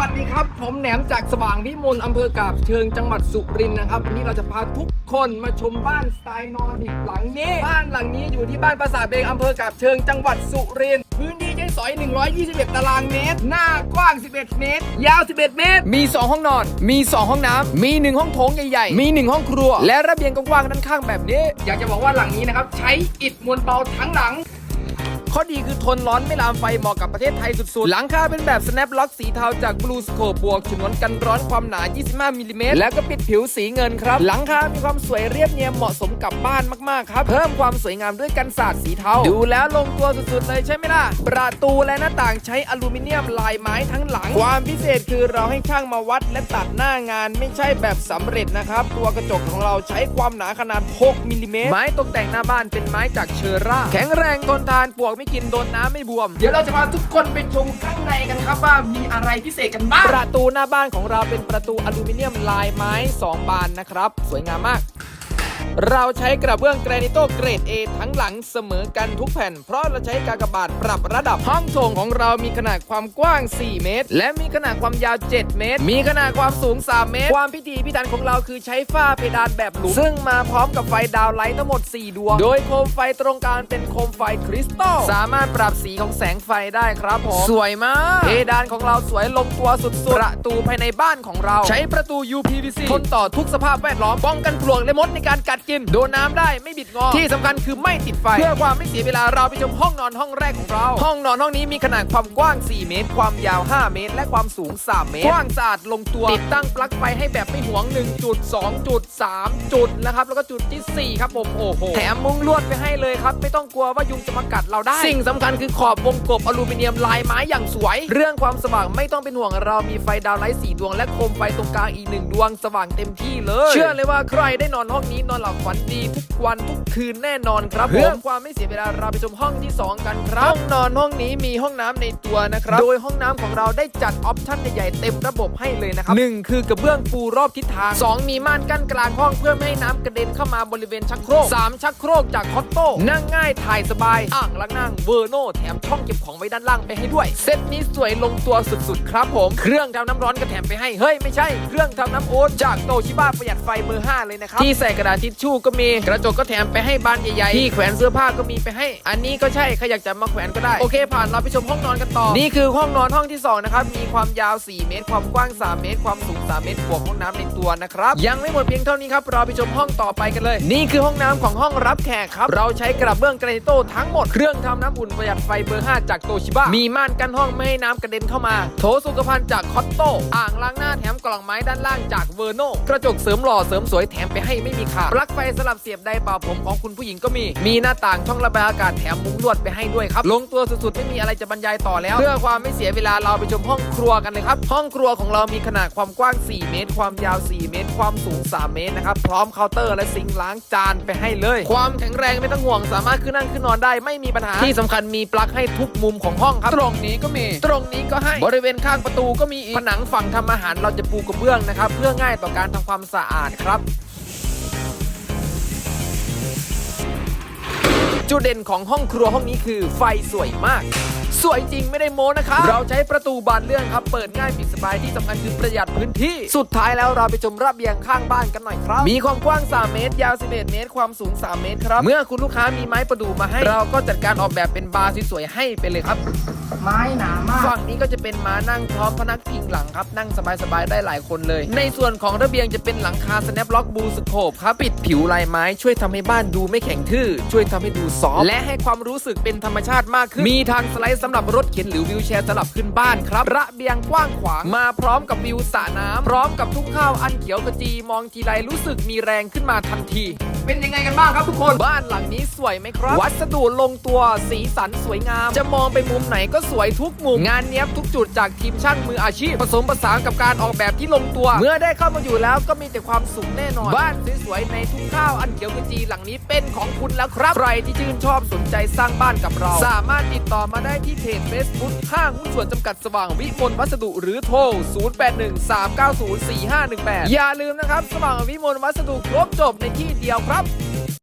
วัสดีครับ ผมแหนมจากสว่างวิมลอำเภอกาบเชิงจังหวัดสุรินทร์นะครับวันนี้เราจะพาทุกคนมาชมบ้านสไตล์นอร์ดิกหลังนี้ บ้านหลังนี้อยู่ที่บ้านปราสาทเบงอำเภอกาบเชิงจังหวัดสุรินทร์พื้นที่ใช้สอย 121 ตารางเมตร หน้ากว้าง 11 เมตร ยาว 11 เมตร มี 2 ห้องนอน มี 2 ห้องน้ำมี 1 ห้องโถงใหญ่ๆ มี 1 ห้องครัว และระเบียงกว้างๆด้านข้างแบบนี้ อยากจะบอกว่าหลังนี้นะครับ ใช้อิฐมวลเบาทั้งหลัง ข้อดีคือทนร้อนไม่ลามไฟเหมาะกับประเทศไทยสุดๆ หลังคาเป็นแบบ snap lock สีเทาจาก Blue Scope บวกฉนวนกันร้อนความหนา 25มิลลิเมตรแล้วก็ปิดผิวสีเงินครับ หลังคามีความสวยเรียบเนียมเหมาะสมกับบ้านมากๆครับ เพิ่มความสวยงามด้วยกันศาสตร์สีเทา ดูแล้วลงตัวสุดๆเลยใช่ไหมล่ะ ประตูและหน้าต่างใช้อลูมิเนียมลายไม้ทั้งหลัง ความพิเศษคือเราให้ช่างมาวัดและตัดหน้างานไม่ใช่แบบสำเร็จนะครับ ตัวกระจกของเราใช้ความหนาขนาด 6มิลลิเมตรไม้ตกแต่งหน้าบ้านเป็นไม้จากเชอร่า แข็งแรงทนทานปวกไม่กินโดนน้ำไม่บวม เดี๋ยวเราจะพาทุกคนไปชมข้างในกันครับว่ามีอะไรพิเศษกันบ้างประตูหน้าบ้านของเราเป็นประตูอลูมิเนียมลายไม้ 2 บานนะครับ สวยงามมาก เราใช้กระเบื้องแกรนิโตเกรด A ทั้งหลังเสมอกันทุกแผ่น เพราะเราใช้กากบาทปรับระดับห้องโถงของเรามีขนาดความกว้าง 4 เมตร และมีขนาดความยาว 7 เมตร มีขนาดความสูง 3 เมตร ความพิธีพิถันของเราคือใช้ฝ้าเพดานแบบหลุม ซึ่งมาพร้อมกับไฟดาวไลท์ทั้งหมด 4 ดวง โดยโคมไฟตรงกลางเป็นโคมไฟคริสตัลสามารถปรับสีของแสงไฟได้ครับผมสวยมากเพดานของเราสวยลงตัวสุดๆประตูภายในบ้านของเรา ใช้ประตู UPVC ทนต่อทุกสภาพแวดล้อมป้องกันปลวกและมดในการกัดกิน โดนน้ำได้ไม่บิดงอ ที่สำคัญคือไม่ติดไฟ เพื่อความไม่เสียเวลาเราไปชมห้องนอนห้องแรกของเรา ห้องนอนห้องนี้มีขนาดความกว้าง 4 เมตร ความยาว 5 เมตร และความสูง 3 เมตร กว้างสะอาดลงตัว ติดตั้งปลั๊กไฟให้แบบไม่หวง 1 จุด 2 จุด 3 จุดนะครับ แล้วก็จุดที่ 4 ครับผมโอ้โห แถมมุ้งลวดไปให้เลยครับ ไม่ต้องกลัวว่ายุงจะมากัดเราได้ สิ่งสำคัญคือขอบวงกบอลูมิเนียมลายไม้อย่างสวย เรื่องความสว่างไม่ต้องเป็นห่วงเรามีไฟดาวไลท์สีดวงและโคมไฟตรงกลางอีกหนึ่งดวงสว่างเต็มที่เลย เชื่อเลยว่าใครได้นอนห้องนี้นอนหลับฝันดีทุกวันทุกคืนแน่นอนครับผมเพื่อความไม่เสียเวลาเราไปชมห้องที่ 2 กันครับห้องนอนห้องนี้มีห้องน้ำในตัวนะครับโดยห้องน้ำของเราได้จัดออปชั่นใหญ่ๆเต็มระบบให้เลยนะครับหนึ่งคือกระเบื้องปูรอบทิศทาง 2 มีม่านกั้นกลางห้องเพื่อไม่ให้น้ำกระเด็นเข้ามาบริเวณชักโครก3ชักโครกจากคอตโต้นั่งง่ายถ่ายสบายอ่างล้างนั่งเวอร์โนแถมช่องเก็บของไว้ด้านล่างไปให้ด้วย เซตนี้สวยลงตัวสุดๆครับผมเครื่องทำน้ำร้อนก็แถมไปให้เฮ้ยไม่ใช่เครื่องทำน้ำโอ๊ตจากโตชิบ้าประหยัดไฟเบอร์5เลยนะครับที่ใส่กระดาษทิชชู่ก็มี กระจกก็แถมไปให้บานใหญ่ๆที่แขวนเสื้อผ้าก็มีไปให้ อันนี้ก็ใช่ใครอยากจะมาแขวนก็ได้ โอเค ผ่านเราไปชมห้องนอนกันต่อ นี่คือห้องนอนห้องที่2นะครับ มีความยาว 4 เมตร ความกว้าง 3 เมตร ความสูง 3 เมตรบวกห้องน้ำในตัวนะครับ ยังไม่หมดเพียงเท่านี้ครับ เราไปชมห้องต่อไปกันเลย นี่คือห้องน้ำของห้องรับแขกครับ เราใช้กระเบื้องกรนิโตทั้งหมด เครื่องทำน้ำอุ่นประหยัดไฟเบอร์ 5 จากโตชิบ้ามีม่านกันห้องไม่ให้น้ำกระเด็นเข้ามา โถสุขภัณฑ์จากคอตโต้อ่างล้างหน้าแถมกล่องไม้ด้านล่างจากเวอร์โน กระจกเสริมหล่อเสริมสวยแถมไปให้ไม่มีขาดปลั๊กไฟสลับเสียบไดร์เป่าผมของคุณผู้หญิงก็มี มีหน้าต่างช่องระบายอากาศแถมมุ้งลวดไปให้ด้วยครับ ลงตัวสุดๆ ไม่มีอะไรจะบรรยายต่อแล้ว เพื่อความไม่เสียเวลาเราไปชมห้องครัวกันเลยครับ ห้องครัวของเรามีขนาดความกว้าง 4 เมตร ความยาว 4 เมตร ความสูง 3 เมตรนะครับ พร้อมเคาน์เตอร์และซิงค์ล้างจานไปให้เลย ความแข็งแรงไม่ต้องห่วง สามารถขึ้นนั่งขึ้นนอนได้ไม่มีปัญหา ที่สำคัญมีปลั๊กให้ทุกมุมของห้องครับ ตรงนี้ก็มี ตรงนี้ก็ให้ บริเวณข้างประตูก็มีอีกผนังฝั่งทำอาหารเราจะปูกระเบื้องนะครับ เพื่อง่ายต่อการทำความสะอาดครับ จุดเด่นของห้องครัวห้องนี้คือไฟสวยมาก สวยจริงไม่ได้โม้นะครับ เราใช้ประตูบานเลื่อนครับ เปิดง่ายปิดสบายที่สำคัญคือประหยัดพื้นที่ สุดท้ายแล้วเราไปชมระเบียงข้างบ้านกันหน่อยครับ มีความกว้าง 3 เมตร ยาว 11 เมตร ความสูง 3 เมตรครับ เมื่อคุณลูกค้ามีไม้ประดู่มาให้ เราก็จัดการออกแบบเป็นบาร์สวยๆให้ไปเลยครับ ไม้หนามากฝั่งนี้ก็จะเป็นม้านั่งพร้อมพนักพิงหลังครับ นั่งสบายๆได้หลายคนเลย ในส่วนของระเบียงจะเป็นหลังคา snap lock บูสโคปครับปิดผิวลายไม้ช่วยทำให้บ้านดูไม่แข็งทื่อช่วยทำให้ดูซอฟต์และให้ความรู้สึกเป็นธรรมชาติมากขึ้น มีทางสไลด์สำหรับรถเข็นหรือวิวแชร์สลับขึ้นบ้านครับ ระเบียงกว้างขวางมาพร้อมกับวิวสระน้ำพร้อมกับทุ่งข้าวอันเขียวขจีมองทีไรรู้สึกมีแรงขึ้นมาทันทีเป็นยังไงกันบ้างครับทุกคน บ้านหลังนี้สวยไหมครับ วัสดุลงตัวสีสันสวยงาม จะมองไปมุมไหนก็สวยทุกมุม งานเนี้ยบทุกจุดจากทีมช่างมืออาชีพ ผสมผสานกับการออกแบบที่ลงตัว เมื่อได้เข้ามาอยู่แล้วก็มีแต่ความสุขแน่นอน บ้านสวยๆในทุ่งข้าวอันเขียวขจีหลังนี้เป็นของคุณแล้วครับ ใครที่ชื่นชอบสนใจสร้างบ้านกับเรา สามารถติดต่อมาได้ที่เพจ Facebook ห้างหุ้นส่วนจำกัดสว่างวิมลวัสดุหรือโทร 0813904518 อย่าลืมนะครับ สว่างวิมลวัสดุครบจบในที่เดียวครับ